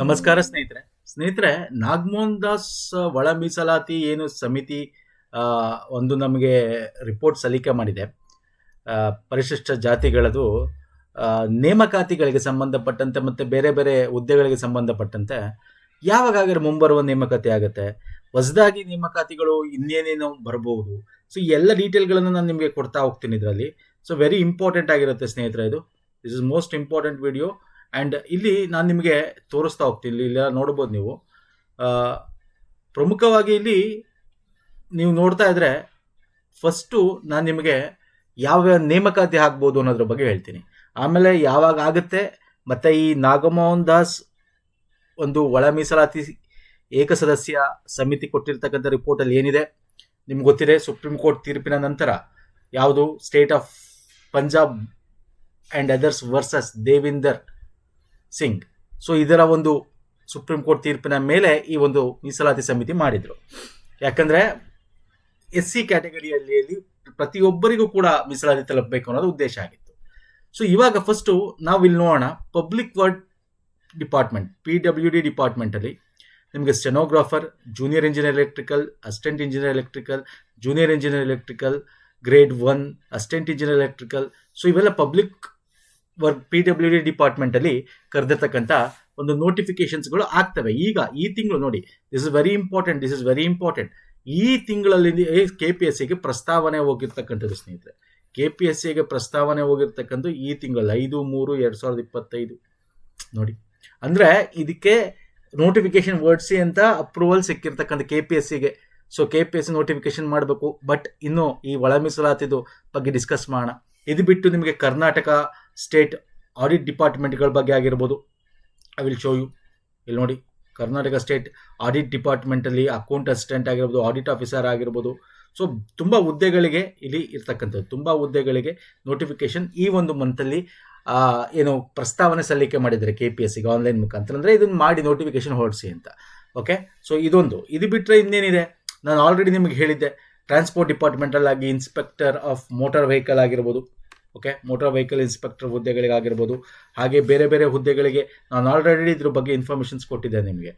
ನಮಸ್ಕಾರ ಸ್ನೇಹಿತರೆ. ಸ್ನೇಹಿತರೆ, ನಾಗಮೋಹನ್ ದಾಸ್ ಒಳ ಮೀಸಲಾತಿ ಏನು ಸಮಿತಿ ಒಂದು ನಮಗೆ ರಿಪೋರ್ಟ್ ಸಲ್ಲಿಕೆ ಮಾಡಿದೆ. ಪರಿಶಿಷ್ಟ ಜಾತಿಗಳದು ನೇಮಕಾತಿಗಳಿಗೆ ಸಂಬಂಧಪಟ್ಟಂತೆ ಮತ್ತು ಬೇರೆ ಬೇರೆ ಹುದ್ದೆಗಳಿಗೆ ಸಂಬಂಧಪಟ್ಟಂತೆ ಯಾವಾಗಾದರೂ ಮುಂಬರುವ ನೇಮಕಾತಿ ಆಗುತ್ತೆ. ಹೊಸದಾಗಿ ನೇಮಕಾತಿಗಳು ಇನ್ನೇನೇನೋ ಬರಬಹುದು ಸೊ ಎಲ್ಲ ಡೀಟೇಲ್ಗಳನ್ನು ನಾನು ನಿಮಗೆ ಕೊಡ್ತಾ ಹೋಗ್ತೀನಿ ಇದರಲ್ಲಿ. ಸೊ ವೆರಿ ಇಂಪಾರ್ಟೆಂಟ್ ಆಗಿರುತ್ತೆ ಸ್ನೇಹಿತರೆ ಇದು. This is most important video and ಇಲ್ಲಿ ನಾನು ನಿಮಗೆ ತೋರಿಸ್ತಾ ಹೋಗ್ತೀನಿ. ಇಲ್ಲಿ ಇಲ್ಲ ನೋಡ್ಬೋದು ನೀವು. ಪ್ರಮುಖವಾಗಿ ಇಲ್ಲಿ ನೀವು ನೋಡ್ತಾ ಇದ್ರೆ ಫಸ್ಟು ನಾನು ನಿಮಗೆ ಯಾವ ನೇಮಕಾತಿ ಆಗ್ಬೋದು ಅನ್ನೋದ್ರ ಬಗ್ಗೆ ಹೇಳ್ತೀನಿ. ಆಮೇಲೆ ಯಾವಾಗ ಆಗುತ್ತೆ, ಮತ್ತು ಈ ನಾಗಮೋಹನ್ ದಾಸ್ ಒಂದು ಒಳ ಮೀಸಲಾತಿ ಏಕಸದಸ್ಯ ಸಮಿತಿ ಕೊಟ್ಟಿರ್ತಕ್ಕಂಥ ರಿಪೋರ್ಟಲ್ಲಿ ಏನಿದೆ? ನಿಮ್ಗೆ ಗೊತ್ತಿದೆ ಸುಪ್ರೀಂ ಕೋರ್ಟ್ ತೀರ್ಪಿನ ನಂತರ ಯಾವುದು? State of Punjab and others versus Devinder Singh. So ಇದರ ಒಂದು ಸುಪ್ರೀಂ ಕೋರ್ಟ್ ತೀರ್ಪಿನ ಮೇಲೆ ಈ ಒಂದು ಮೀಸಲಾತಿ ಸಮಿತಿ ಮಾಡಿದರು. ಯಾಕಂದರೆ ಎಸ್ ಸಿ ಕ್ಯಾಟಗರಿಯಲ್ಲಿ ಪ್ರತಿಯೊಬ್ಬರಿಗೂ ಕೂಡ ಮೀಸಲಾತಿ ತಲುಪಬೇಕು ಅನ್ನೋದು ಉದ್ದೇಶ ಆಗಿತ್ತು. ಸೊ ಇವಾಗ ಫಸ್ಟು ನಾವು ಇಲ್ಲಿ ನೋಡೋಣ. Public word department P W D ಡಿಪಾರ್ಟ್ಮೆಂಟಲ್ಲಿ ನಿಮಗೆ stenographer junior engineer electrical assistant engineer electrical junior engineer electrical grade one assistant engineer electrical so ಇವೆಲ್ಲ public work P W D ಡಿಪಾರ್ಟ್ಮೆಂಟಲ್ಲಿ ಕರೆದಿರ್ತಕ್ಕಂಥ ಒಂದು ನೋಟಿಫಿಕೇಶನ್ಸ್ಗಳು ಆಗ್ತವೆ. ಈಗ ಈ ತಿಂಗಳು ನೋಡಿ this is very important this is very important ಈ ತಿಂಗಳಲ್ಲಿ ಕೆ ಪಿ ಎಸ್ ಸಿಗೆ ಪ್ರಸ್ತಾವನೆ ಹೋಗಿರ್ತಕ್ಕಂಥದ್ದು ಸ್ನೇಹಿತರೆ. ಕೆ ಪಿ ಎಸ್ ಸಿಗೆ ಪ್ರಸ್ತಾವನೆ ಹೋಗಿರ್ತಕ್ಕಂಥ ಈ ತಿಂಗಳಲ್ಲಿ ಐದು, ಮೂರು, ಎರಡು ಸಾವಿರದ ಇಪ್ಪತ್ತೈದು. ನೋಡಿ, ಅಂದರೆ ಇದಕ್ಕೆ ನೋಟಿಫಿಕೇಶನ್ ವರ್ಡ್ಸಿ ಅಂತ ಅಪ್ರೂವಲ್ ಸಿಕ್ಕಿರ್ತಕ್ಕಂಥ ಕೆ ಪಿ ಎಸ್ ಸಿಗೆ so K P S C notification ಮಾಡಬೇಕು ಬಟ್ ಇನ್ನು ಈ ಒಳ ಮೀಸಲಾತಿದು ಬಗ್ಗೆ ಡಿಸ್ಕಸ್ ಮಾಡೋಣ. ಇದು ಬಿಟ್ಟು ನಿಮಗೆ ಕರ್ನಾಟಕ ಸ್ಟೇಟ್ ಆಡಿಟ್ ಡಿಪಾರ್ಟ್ಮೆಂಟ್ಗಳ ಬಗ್ಗೆ ಆಗಿರ್ಬೋದು. ಐ ವಿಲ್ ಶೋ ಯು ಇಲ್ಲಿ ನೋಡಿ, ಕರ್ನಾಟಕ ಸ್ಟೇಟ್ ಆಡಿಟ್ ಡಿಪಾರ್ಟ್ಮೆಂಟಲ್ಲಿ ಅಕೌಂಟ್ ಅಸಿಸ್ಟೆಂಟ್ ಆಗಿರ್ಬೋದು, ಆಡಿಟ್ ಆಫೀಸರ್ ಆಗಿರ್ಬೋದು. ಸೊ ತುಂಬ ಹುದ್ದೆಗಳಿಗೆ ಇಲ್ಲಿ ಇರ್ತಕ್ಕಂಥದ್ದು, ತುಂಬ ಹುದ್ದೆಗಳಿಗೆ ನೋಟಿಫಿಕೇಶನ್ ಈ ಒಂದು ಮಂತಲ್ಲಿ ಏನು ಪ್ರಸ್ತಾವನೆ ಸಲ್ಲಿಕೆ ಮಾಡಿದರೆ ಕೆ ಪಿ ಎಸ್ ಸಿಗೆ ಆನ್ಲೈನ್ ಮುಖಾಂತರ. ಅಂದರೆ ಇದನ್ನು ಮಾಡಿ ನೋಟಿಫಿಕೇಶನ್ ಹೊರಡಿಸಿ ಅಂತ. ಓಕೆ ಸೊ ಇದೊಂದು. ಇದು ಬಿಟ್ಟರೆ ಇನ್ನೇನಿದೆ? ನಾನು ಆಲ್ರೆಡಿ ನಿಮಗೆ ಹೇಳಿದ್ದೆ ಟ್ರಾನ್ಸ್ಪೋರ್ಟ್ ಡಿಪಾರ್ಟ್ಮೆಂಟಲ್ಲಾಗಿ ಇನ್ಸ್ಪೆಕ್ಟರ್ ಆಫ್ ಮೋಟಾರ್ ವೆಹಿಕಲ್ ಆಗಿರ್ಬೋದು. ಓಕೆ ಮೋಟಾರ್ ವೆಹಿಕಲ್ ಇನ್ಸ್ಪೆಕ್ಟರ್ ಹುದ್ದೆಗಳಿಗಾಗಿರ್ಬೋದು. ಹಾಗೆ ಬೇರೆ ಬೇರೆ ಹುದ್ದೆಗಳಿಗೆ ನಾನು ಆಲ್ರೆಡಿ ಇದ್ರ ಬಗ್ಗೆ ಇನ್ಫಾರ್ಮೇಷನ್ಸ್ ಕೊಟ್ಟಿದ್ದೆ ನಿಮಗೆ.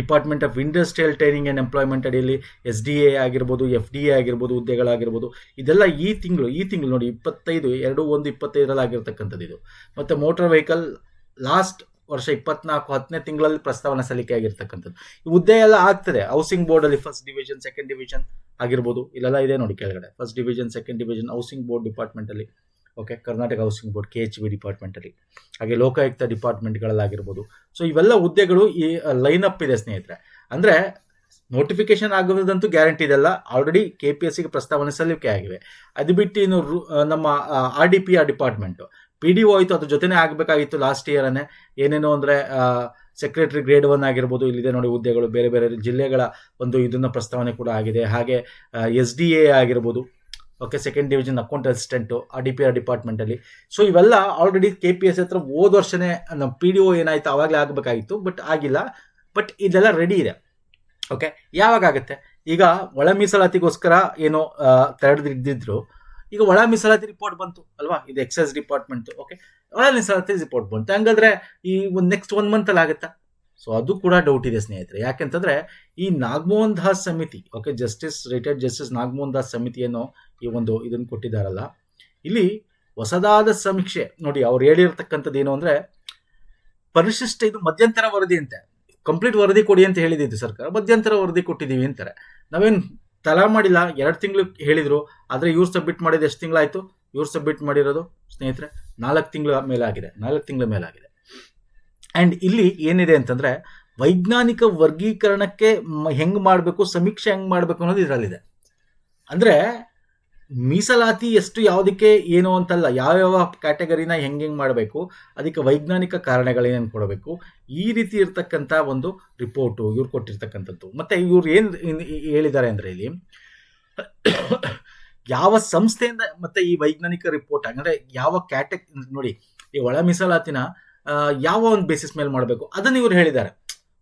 Department of industrial training and employment ಅಡಿಯಲ್ಲಿ ಎಸ್ ಡಿ ಎ ಆಗಿರ್ಬೋದು ಎಫ್ ಡಿ ಎ ಆಗಿರ್ಬೋದು, ಹುದ್ದೆಗಳಾಗಿರ್ಬೋದು, ಇದೆಲ್ಲ ಈ ತಿಂಗಳು ಈ ತಿಂಗಳು ನೋಡಿ, ಇಪ್ಪತ್ತೈದು, ಎರಡು, ಒಂದು, ಇಪ್ಪತ್ತೈದರಲ್ಲಿ ಆಗಿರ್ತಕ್ಕಂಥದ್ದು ಇದು. ಮತ್ತು ಮೋಟಾರ್ ವೆಹಿಕಲ್ ಲಾಸ್ಟ್ ವರ್ಷ ಇಪ್ಪತ್ನಾಲ್ಕು, ಹತ್ತನೇ ತಿಂಗಳಲ್ಲಿ ಪ್ರಸ್ತಾವನೆ ಸಲ್ಲಿಕೆ ಆಗಿರ್ತಕ್ಕಂಥದ್ದು. ಈ ಹುದ್ದೆ ಎಲ್ಲ ಆಗ್ತದೆ. ಹೌಸಿಂಗ್ ಬೋರ್ಡಲ್ಲಿ ಫಸ್ಟ್ ಡಿವಿಷನ್ ಸೆಕೆಂಡ್ ಡಿವಿಷನ್ ಆಗಿರ್ಬೋದು. ಇಲ್ಲೆಲ್ಲ ಇದೆ ನೋಡಿ ಕೆಳಗಡೆ. First division second division housing board ಡಿಪಾರ್ಟ್ಮೆಂಟಲ್ಲಿ okay Karnataka housing board K H B ಡಿಪಾರ್ಟ್ಮೆಂಟಲ್ಲಿ ಹಾಗೆ ಲೋಕಾಯುಕ್ತ ಡಿಪಾರ್ಟ್ಮೆಂಟ್ಗಳಲ್ಲಾಗಿರ್ಬೋದು ಸೊ ಇವೆಲ್ಲ ಹುದ್ದೆಗಳು ಈ ಲೈನ್ ಅಪ್ ಇದೆ, ಸ್ನೇಹಿತರೆ. ಅಂದರೆ ನೋಟಿಫಿಕೇಶನ್ ಆಗೋದಂತೂ ಗ್ಯಾರಂಟಿ ಇದೆಲ್ಲ ಆಲ್ರೆಡಿ ಕೆ ಪಿ ಎಸ್ ಸಿಗೆ ಪ್ರಸ್ತಾವನೆ ಸಲ್ಲಿಕೆ ಆಗಿವೆ. ಅದು ಬಿಟ್ಟು ಇನ್ನು ನಮ್ಮ R D P R department P D O ಆಯಿತು, ಅದ್ರ ಜೊತೆನೇ ಆಗಬೇಕಾಗಿತ್ತು ಲಾಸ್ಟ್ ಇಯರನ್ನೇ ಏನೇನು ಅಂದರೆ ಸೆಕ್ರೆಟರಿ ಗ್ರೇಡ್ ಒನ್ ಆಗಿರ್ಬೋದು, ಇಲ್ಲಿದೆ ನೋಡಿ ಹುದ್ದೆಗಳು, ಬೇರೆ ಬೇರೆ ಜಿಲ್ಲೆಗಳ ಒಂದು ಇದನ್ನು ಪ್ರಸ್ತಾವನೆ ಕೂಡ ಆಗಿದೆ. ಹಾಗೆ ಎಸ್ ಡಿ ಎ ಆಗಿರ್ಬೋದು okay second division account assistant ಆ ಡಿ ಪಿ ಆರ್ ಡಿಪಾರ್ಟ್ಮೆಂಟಲ್ಲಿ ಸೊ ಇವೆಲ್ಲ ಆಲ್ರೆಡಿ ಕೆ ಪಿ ಎಸ್ ಹತ್ರ ಹೋದ ವರ್ಷನೇ, ನಮ್ಮ ಪಿ ಡಿ ಒ ಏನಾಯಿತು ಆವಾಗಲೇ ಆಗಬೇಕಾಗಿತ್ತು ಬಟ್ ಆಗಿಲ್ಲ. ಬಟ್ ಇದೆಲ್ಲ ರೆಡಿ ಇದೆ. ಓಕೆ ಯಾವಾಗ ಆಗುತ್ತೆ? ಈಗ ಒಳ ಮೀಸಲಾತಿಗೋಸ್ಕರ ಏನು ತೆರೆದಿದ್ದಿದ್ರು ಈಗ ಒಳ ಮೀಸಲಾತಿ ರಿಪೋರ್ಟ್ ಬಂತು, ಅಲ್ವಾ? ಇದು ಎಕ್ಸೈಸ್ ಡಿಪಾರ್ಟ್ಮೆಂಟ್ ಓಕೆ ಒಳ ಮೀಸಲಾತಿ ರಿಪೋರ್ಟ್ ಬಂತು. ಹಂಗಾದ್ರೆ ಈ ಒಂದು ನೆಕ್ಸ್ಟ್ ಒನ್ ಮಂತಲ್ಲಿ ಆಗುತ್ತಾ? ಸೊ ಅದು ಕೂಡ ಡೌಟ್ ಇದೆ, ಸ್ನೇಹಿತರೆ. ಯಾಕೆಂತಂದ್ರೆ ಈ ನಾಗಮೋಹನ್ ದಾಸ್ ಸಮಿತಿ okay justice retired justice Nagamohan Das ಸಮಿತಿಯನ್ನು ಈ ಒಂದು ಇದನ್ನು ಕೊಟ್ಟಿದ್ದಾರಲ್ಲ. ಇಲ್ಲಿ ಹೊಸದಾದ ಸಮೀಕ್ಷೆ ನೋಡಿ ಅವ್ರು ಹೇಳಿರ್ತಕ್ಕಂಥದ್ದು ಏನು ಅಂದರೆ, ಪರಿಶಿಷ್ಟ ಇದು ಮಧ್ಯಂತರ ವರದಿ ಅಂತೆ. ಕಂಪ್ಲೀಟ್ ವರದಿ ಕೊಡಿ ಅಂತ ಹೇಳಿದ್ದು ಸರ್ಕಾರ. ಮಧ್ಯಂತರ ವರದಿ ಕೊಟ್ಟಿದ್ದೀವಿ ಅಂತಾರೆ. ನಾವೇನು ತಲಾ ಮಾಡಿಲ್ಲ, ಎರಡು ತಿಂಗಳು ಹೇಳಿದರು, ಆದರೆ ಇವ್ರು ಸಬ್ಮಿಟ್ ಮಾಡಿದ್ದು ಎಷ್ಟು ತಿಂಗಳಾಯಿತು? ಇವ್ರು ಸಬ್ಮಿಟ್ ಮಾಡಿರೋದು ಸ್ನೇಹಿತರೆ, ನಾಲ್ಕು ತಿಂಗಳ ಮೇಲಾಗಿದೆ, ನಾಲ್ಕು ತಿಂಗಳ ಮೇಲಾಗಿದೆ. ಆ್ಯಂಡ್ ಇಲ್ಲಿ ಏನಿದೆ ಅಂತಂದರೆ, ವೈಜ್ಞಾನಿಕ ವರ್ಗೀಕರಣಕ್ಕೆ ಹೆಂಗೆ ಮಾಡಬೇಕು, ಸಮೀಕ್ಷೆ ಹೆಂಗೆ ಮಾಡಬೇಕು ಅನ್ನೋದು ಇದರಲ್ಲಿದೆ. ಅಂದರೆ ಮೀಸಲಾತಿ ಎಷ್ಟು ಯಾವುದಕ್ಕೆ ಏನು ಅಂತಲ್ಲ, ಯಾವ್ಯಾವ ಕ್ಯಾಟಗರಿನ ಹೆಂಗೆ ಮಾಡಬೇಕು, ಅದಕ್ಕೆ ವೈಜ್ಞಾನಿಕ ಕಾರಣಗಳೇನೇನು ಕೊಡಬೇಕು, ಈ ರೀತಿ ಇರ್ತಕ್ಕಂಥ ಒಂದು ರಿಪೋರ್ಟು ಇವ್ರು ಕೊಟ್ಟಿರ್ತಕ್ಕಂಥದ್ದು. ಮತ್ತು ಇವ್ರು ಏನು ಹೇಳಿದ್ದಾರೆ ಅಂದರೆ ಇಲ್ಲಿ, ಯಾವ ಸಂಸ್ಥೆಯಿಂದ ಮತ್ತೆ ಈ ವೈಜ್ಞಾನಿಕ ರಿಪೋರ್ಟ್ ಅಂದರೆ ಯಾವ ಕ್ಯಾಟಗ್, ನೋಡಿ, ಈ ಒಳ ಮೀಸಲಾತಿನ ಯಾವ ಒಂದು ಬೇಸಿಸ್ ಮೇಲೆ ಮಾಡಬೇಕು, ಅದನ್ನು ಇವ್ರು ಹೇಳಿದ್ದಾರೆ.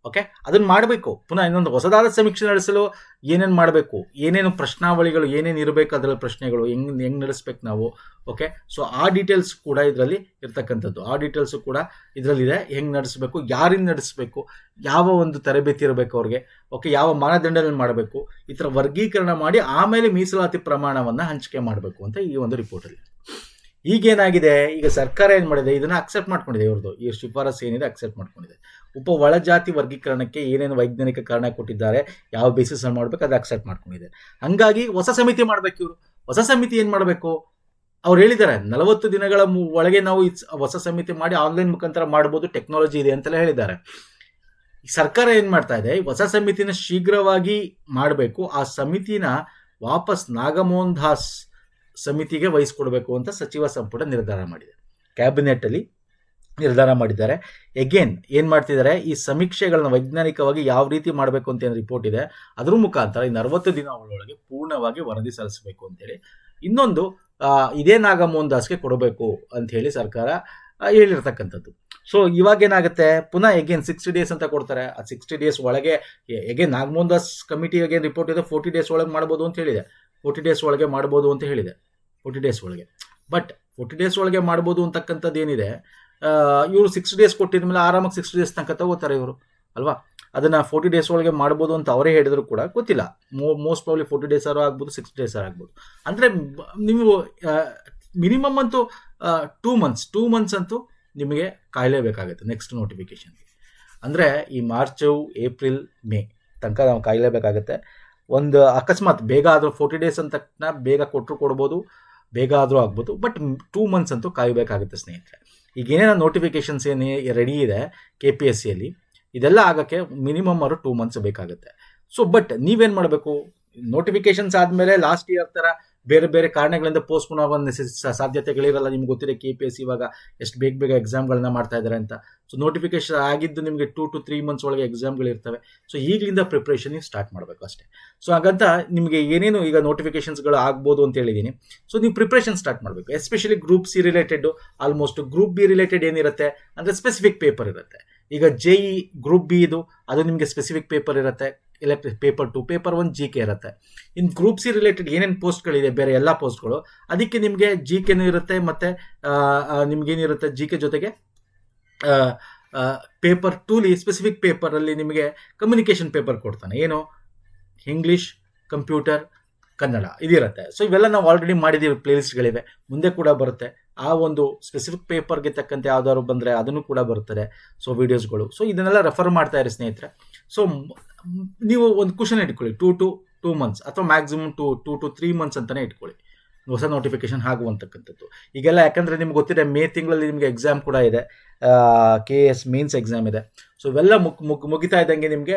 ಓಕೆ? ಅದನ್ನು ಮಾಡಬೇಕು. ಪುನಃ ಇನ್ನೊಂದು ಹೊಸದಾದ ಸಮೀಕ್ಷೆ ನಡೆಸಲು ಏನೇನು ಮಾಡಬೇಕು? ಏನೇನು ಪ್ರಶ್ನಾವಳಿಗಳು, ಏನೇನು ಇರಬೇಕು ಅದರಲ್ಲಿ ಪ್ರಶ್ನೆಗಳು, ಹೆಂಗೆ ಹೆಂಗೆ ನಡೆಸ್ಬೇಕು ನಾವು? ಓಕೆ? ಸೊ ಆ ಡೀಟೇಲ್ಸ್ ಕೂಡ ಇದರಲ್ಲಿ ಇರ್ತಕ್ಕಂಥದ್ದು. ಆ ಡೀಟೇಲ್ಸು ಕೂಡ ಇದರಲ್ಲಿದೆ. ಹೆಂಗೆ ನಡೆಸಬೇಕು? ಯಾರಿಂದ ನಡೆಸಬೇಕು? ಯಾವ ಒಂದು ತರಬೇತಿ ಇರಬೇಕು ಅವ್ರಿಗೆ? ಓಕೆ? ಯಾವ ಮಾನದಂಡದಲ್ಲಿ ಮಾಡಬೇಕು? ಈ ಥರ ವರ್ಗೀಕರಣ ಮಾಡಿ ಆಮೇಲೆ ಮೀಸಲಾತಿ ಪ್ರಮಾಣವನ್ನು ಹಂಚಿಕೆ ಮಾಡಬೇಕು ಅಂತ ಈ ಒಂದು ರಿಪೋರ್ಟಲ್ಲಿ ಈಗೇನಾಗಿದೆ? ಈಗ ಸರ್ಕಾರ ಏನು ಮಾಡಿದೆ? ಇದನ್ನು ಅಕ್ಸೆಪ್ಟ್ ಮಾಡ್ಕೊಂಡಿದೆ ಇವ್ರದ್ದು ಈ ಶಿಫಾರಸು ಏನಿದೆ ಅಕ್ಸೆಪ್ಟ್ ಮಾಡ್ಕೊಂಡಿದೆ. ಉಪ ಒಳಜಾತಿ ವರ್ಗೀಕರಣಕ್ಕೆ ಏನೇನು ವೈಜ್ಞಾನಿಕ ಕಾರಣ ಕೊಟ್ಟಿದ್ದಾರೆ, ಯಾವ ಬೇಸಿಸ್ ಅಲ್ಲಿ ಮಾಡಬೇಕು, ಅದು ಅಕ್ಸೆಪ್ಟ್ ಮಾಡ್ಕೊಂಡಿದೆ. ಹಂಗಾಗಿ ಹೊಸ ಸಮಿತಿ ಮಾಡಬೇಕು ಇವರು. ಹೊಸ ಸಮಿತಿ ಏನು ಮಾಡಬೇಕು? ಅವ್ರು ಹೇಳಿದ್ದಾರೆ, ನಲವತ್ತು ದಿನಗಳ ಒಳಗೆ ನಾವು ಹೊಸ ಸಮಿತಿ ಮಾಡಿ ಆನ್ಲೈನ್ ಮುಖಾಂತರ ಮಾಡ್ಬೋದು ಟೆಕ್ನಾಲಜಿ ಇದೆ ಅಂತೆಲ್ಲ ಹೇಳಿದ್ದಾರೆ. ಸರ್ಕಾರ ಏನು ಮಾಡ್ತಾ ಇದೆ? ಹೊಸ ಸಮಿತಿನ ಶೀಘ್ರವಾಗಿ ಮಾಡಬೇಕು. ಆ ಸಮಿತಿನ ವಾಪಸ್ ನಾಗಮೋಹನ್ ದಾಸ್ ಸಮಿತಿಗೆ ವಹಿಸ್ಕೊಡ್ಬೇಕು ಅಂತ ಸಚಿವ ಸಂಪುಟ ನಿರ್ಧಾರ ಮಾಡಿದೆ. ಕ್ಯಾಬಿನೆಟ್ಟಲ್ಲಿ ನಿರ್ಧಾರ ಮಾಡಿದ್ದಾರೆ. ಎಗೇನ್ ಏನು ಮಾಡ್ತಿದ್ದಾರೆ? ಈ ಸಮೀಕ್ಷೆಗಳನ್ನ ವೈಜ್ಞಾನಿಕವಾಗಿ ಯಾವ ರೀತಿ ಮಾಡಬೇಕು ಅಂತ ಏನು ರಿಪೋರ್ಟ್ ಇದೆ, ಅದ್ರ ಮುಖಾಂತರ ಇನ್ನು ಅರವತ್ತು ದಿನ ಪೂರ್ಣವಾಗಿ ವರದಿ ಸಲ್ಲಿಸಬೇಕು ಅಂತೇಳಿ ಇನ್ನೊಂದು ಇದೇ ನಾಗಮೋಹನ್ ದಾಸ್ಗೆ ಕೊಡಬೇಕು ಅಂತ ಹೇಳಿ ಸರ್ಕಾರ ಹೇಳಿರ್ತಕ್ಕಂಥದ್ದು. ಸೊ ಇವಾಗ ಏನಾಗುತ್ತೆ? ಪುನಃ ಎಗೇನ್ ಸಿಕ್ಸ್ಟಿ ಡೇಸ್ ಅಂತ ಕೊಡ್ತಾರೆ. ಆ ಸಿಕ್ಸ್ಟಿ ಡೇಸ್ ಒಳಗೆ ಎಗೇನ್ ನಾಗಮೋಹನ್ ದಾಸ್ ಕಮಿಟಿ ಏನು ರಿಪೋರ್ಟ್ ಇದೆ ಫೋರ್ಟಿ ಡೇಸ್ ಒಳಗೆ ಮಾಡ್ಬೋದು ಅಂತ ಹೇಳಿದೆ. ಫೋರ್ಟಿ ಡೇಸ್ ಒಳಗೆ ಮಾಡ್ಬೋದು ಅಂತ ಹೇಳಿದೆ. ಫೋರ್ಟಿ ಡೇಸ್ ಒಳಗೆ. ಬಟ್ ಫೋರ್ಟಿ ಡೇಸ್ ಒಳಗೆ ಮಾಡ್ಬೋದು ಅಂತಕ್ಕಂಥದ್ದು ಏನಿದೆ ಇವರು ಸಿಕ್ಸ್ ಡೇಸ್ ಕೊಟ್ಟಿದ ಮೇಲೆ ಆರಾಮಾಗಿ ಸಿಕ್ಸ್ ಡೇಸ್ ತನಕ ತಗೋತಾರೆ ಇವರು, ಅಲ್ವಾ? ಅದನ್ನು ಫೋರ್ಟಿ ಡೇಸ್ ಒಳಗೆ ಮಾಡ್ಬೋದು ಅಂತ ಅವರೇ ಹೇಳಿದ್ರು ಕೂಡ ಗೊತ್ತಿಲ್ಲ. ಮೋ ಮೋಸ್ಟ್ ಪ್ರಾಬ್ಲಿ ಫೋರ್ಟಿ ಡೇಸ್ ಆರು ಆಗ್ಬೋದು ಸಿಕ್ಸ್ ಡೇಸ್ ಆರು ಆಗ್ಬೋದು. ಅಂದರೆ ನೀವು ಮಿನಿಮಮ್ ಅಂತೂ ಟೂ ಮಂತ್ಸ್ ಟೂ ಮಂತ್ಸ್ ಅಂತೂ ನಿಮಗೆ ಕಾಯಲೇಬೇಕಾಗುತ್ತೆ ನೆಕ್ಸ್ಟ್ ನೋಟಿಫಿಕೇಷನ್ಗೆ ಅಂದರೆ ಈ ಮಾರ್ಚು ಏಪ್ರಿಲ್ ಮೇ ತನಕ ನಾವು ಕಾಯಲೇಬೇಕಾಗುತ್ತೆ. ಒಂದು ಅಕಸ್ಮಾತ್ ಬೇಗ ಆದರೂ ಫೋರ್ಟಿ ಡೇಸ್ ಅಂತ ತಕ್ಷಣ ಬೇಗ ಕೊಟ್ಟರು ಕೊಡ್ಬೋದು, ಬೇಗ ಆದರೂ ಆಗ್ಬೋದು ಬಟ್ ಟೂ ಮಂತ್ಸ್ ಅಂತೂ ಕಾಯಬೇಕಾಗುತ್ತೆ ಸ್ನೇಹಿತರೆ. ಈಗ ಏನೇನೋ ನೋಟಿಫಿಕೇಷನ್ಸ್ ಏನು ರೆಡಿ ಇದೆ ಕೆ ಪಿ ಎಸ್ ಸಿಯಲ್ಲಿ ಇದೆಲ್ಲ ಆಗೋಕ್ಕೆ ಮಿನಿಮಮ್ ಅವರು ಟೂ ಮಂತ್ಸ್ ಬೇಕಾಗುತ್ತೆ. ಸೊ ಬಟ್ ನೀವೇನು ಮಾಡಬೇಕು? ನೋಟಿಫಿಕೇಶನ್ಸ್ ಆದಮೇಲೆ ಲಾಸ್ಟ್ ಇಯರ್ ಥರ ಬೇರೆ ಬೇರೆ ಕಾರಣಗಳಿಂದ ಪೋಸ್ಟ್ಪೋನ್ ಆಗೋ ಸಾಧ್ಯತೆಗಳಿರಲ್ಲ. ನಿಮ್ಗೆ ಗೊತ್ತಿದೆ ಕೆ ಪಿ ಎಸ್ ಇವಾಗ ಎಷ್ಟು ಬೇಗ ಬೇಗ ಎಕ್ಸಾಮ್ಗಳನ್ನ ಮಾಡ್ತಾ ಇದ್ದಾರೆ ಅಂತ. ಸೊ ನೋಟಿಫಿಕೇಶನ್ ಆಗಿದ್ದು ನಿಮಗೆ ಟೂ ಟು ತ್ರೀ ಮಂತ್ಸ್ ಒಳಗೆ ಎಕ್ಸಾಮ್ಗಳಿರ್ತವೆ ಸೊ ಈಗಲಿಂದ ಪ್ರಿಪ್ರೇಷನ್ ನೀವು ಸ್ಟಾರ್ಟ್ ಮಾಡಬೇಕು ಅಷ್ಟೇ. ಸೊ ಹಾಗಂತ ನಿಮಗೆ ಏನೇನು ಈಗ ನೋಟಿಫಿಕೇಶನ್ಸ್ಗಳು ಆಗ್ಬೋದು ಅಂತ ಹೇಳಿದ್ದೀನಿ ಸೊ ನೀವು ಪ್ರಿಪ್ರೇಷನ್ ಸ್ಟಾರ್ಟ್ ಮಾಡಬೇಕು. Especially group C related almost group B related ಏನಿರುತ್ತೆ? ಅಂದರೆ ಸ್ಪೆಸಿಫಿಕ್ ಪೇಪರ್ ಇರುತ್ತೆ. ಈಗ ಜೆ ಗ್ರೂಪ್ ಬಿ ಇದು, ಅದು ನಿಮಗೆ ಸ್ಪೆಸಿಫಿಕ್ ಪೇಪರ್ ಇರುತ್ತೆ. Electric paper two paper one G K ಇರುತ್ತೆ. ಇನ್ನು ಗ್ರೂಪ್ ಸಿ ರಿಲೇಟೆಡ್ ಏನೇನು ಪೋಸ್ಟ್ಗಳಿದೆ ಬೇರೆ ಎಲ್ಲ ಪೋಸ್ಟ್ಗಳು ಅದಕ್ಕೆ ನಿಮಗೆ ಜಿ ಕೆನೂ ಇರುತ್ತೆ, ಮತ್ತು ನಿಮಗೇನಿರುತ್ತೆ ಜಿ ಕೆ ಜೊತೆಗೆ? ಪೇಪರ್ ಟೂಲಿ ಸ್ಪೆಸಿಫಿಕ್ ಪೇಪರಲ್ಲಿ ನಿಮಗೆ ಕಮ್ಯುನಿಕೇಷನ್ ಪೇಪರ್ ಕೊಡ್ತಾನೆ. ಏನು? ಇಂಗ್ಲೀಷ್ ಕಂಪ್ಯೂಟರ್ ಕನ್ನಡ ಇದಿರುತ್ತೆ. ಸೊ ಇವೆಲ್ಲ ನಾವು ಆಲ್ರೆಡಿ ಮಾಡಿದ್ದೀವಿ ಪ್ಲೇಲಿಸ್ಟ್ಗಳಿವೆ ಮುಂದೆ ಕೂಡ ಬರುತ್ತೆ. ಆ ಒಂದು ಸ್ಪೆಸಿಫಿಕ್ ಪೇಪರ್ಗೆ ತಕ್ಕಂತೆ ಯಾವ್ದಾದ್ರು ಬಂದರೆ ಅದನ್ನು ಕೂಡ ಬರ್ತದೆ. ಸೊ ವೀಡಿಯೋಸ್ಗಳು ಸೊ ಇದನ್ನೆಲ್ಲ ರೆಫರ್ ಮಾಡ್ತಾ ಇರಿ ಸ್ನೇಹಿತರೆ. ಸೊ ನೀವು ಒಂದು ಕ್ವಶನ್ ಇಟ್ಕೊಳ್ಳಿ. ಟೂ ಟು ಟೂ ಮಂತ್ಸ್ ಅಥವಾ maximum to two to three months ಅಂತಲೇ ಇಟ್ಕೊಳ್ಳಿ. ಹೊಸ ನೋಟಿಫಿಕೇಶನ್ ಆಗುವಂತಕ್ಕಂಥದ್ದು ಈಗೆಲ್ಲ ಯಾಕಂದರೆ ನಿಮ್ಗೆ ಗೊತ್ತಿದೆ, ಮೇ ತಿಂಗಳಲ್ಲಿ ನಿಮಗೆ ಎಕ್ಸಾಮ್ ಕೂಡ ಇದೆ. ಕೆ ಎಸ್ ಮೇನ್ಸ್ ಎಕ್ಸಾಮ್ ಇದೆ. ಸೊ ಇವೆಲ್ಲ ಮುಗ್ ಮುಗ್, ಮುಗಿತಾ ಇದ್ದಂಗೆ ನಿಮಗೆ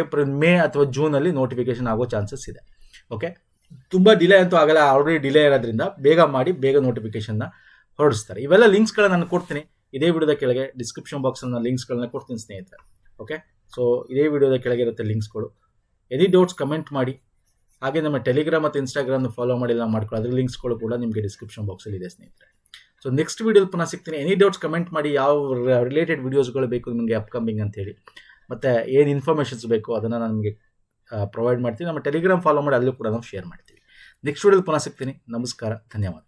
ಏಪ್ರಿಲ್ ಮೇ ಅಥವಾ ಜೂನಲ್ಲಿ ನೋಟಿಫಿಕೇಶನ್ ಆಗೋ ಚಾನ್ಸಸ್ ಇದೆ. ಓಕೆ ತುಂಬ ಡಿಲೇ ಅಂತೂ ಆಗಲ್ಲ. ಆಲ್ರೆಡಿ ಡಿಲೇ ಇರೋದ್ರಿಂದ ಬೇಗ ಮಾಡಿ ಬೇಗ ನೋಟಿಫಿಕೇಶನ್ನ ಹೊರಡಿಸ್ತಾರೆ. ಇವೆಲ್ಲ ಲಿಂಕ್ಸ್ಗಳನ್ನ ನಾನು ಕೊಡ್ತೀನಿ. ಇದೇ ವಿಡಿಯೋದ ಕೆಳಗೆ ಡಿಸ್ಕ್ರಿಪ್ಷನ್ ಬಾಕ್ಸಲ್ಲಿ ಲಿಂಕ್ಸ್ಗಳನ್ನ ಕೊಡ್ತೀನಿ ಸ್ನೇಹಿತರೆ. ಓಕೆ ಸೊ ಇದೇ ವಿಡಿಯೋದ ಕೆಳಗೆ ಇರುತ್ತೆ ಲಿಂಕ್ಸ್ಗಳು ಎನಿ ಡೌಟ್ಸ್ ಕಮೆಂಟ್ ಮಾಡಿ. ಹಾಗೆ ನಮ್ಮ ಟೆಲಿಗ್ರಾಮ್ ಮತ್ತು ಇನ್ಸ್ಟಾಗ್ರಾಮ್ ಫಾಲೋ ಮಾಡಿಲ್ಲ ಮಾಡ್ಕೊಳ್ಳಿ. ಅದ್ರ ಲಿಂಕ್ಸ್ಗಳು ಕೂಡ ನಿಮಗೆ ಡಿಸ್ಕ್ರಿಪ್ಷನ್ ಬಾಕ್ಸಲ್ಲಿ ಇದೆ, ಸ್ನೇಹಿತರೆ. ಸೊ ನೆಕ್ಸ್ಟ್ ವೀಡಿಯೋಲಿ ಪುನಃ ಸಿಗ್ತೀನಿ. ಎನಿ ಡೌಟ್ಸ್ ಕಮೆಂಟ್ ಮಾಡಿ. ಯಾವ ರಿಲೇಟೆಡ್ ವೀಡಿಯೋಸ್ಗಳು ಬೇಕು ನಿಮಗೆ ಅಪ್ಕಮಿಂಗ್ ಅಂತೇಳಿ ಮತ್ತು ಏನು ಇನ್ಫಾರ್ಮೇಷನ್ಸ್ ಬೇಕು ಅದನ್ನು ನಾನು ನಿಮಗೆ ಪ್ರೊವೈಡ್ ಮಾಡ್ತೀನಿ. ನಮ್ಮ ಟೆಲಿಗ್ರಾಮ್ ಫಾಲೋ ಮಾಡಿ, ಅಲ್ಲೂ ಕೂಡ ನಾವು ಶೇರ್ ಮಾಡ್ತೀವಿ. ನೆಕ್ಸ್ಟ್ ವೀಡಿಯೋಲಿ ಪುನಃ ಸಿಗ್ತೀನಿ. ನಮಸ್ಕಾರ. ಧನ್ಯವಾದ.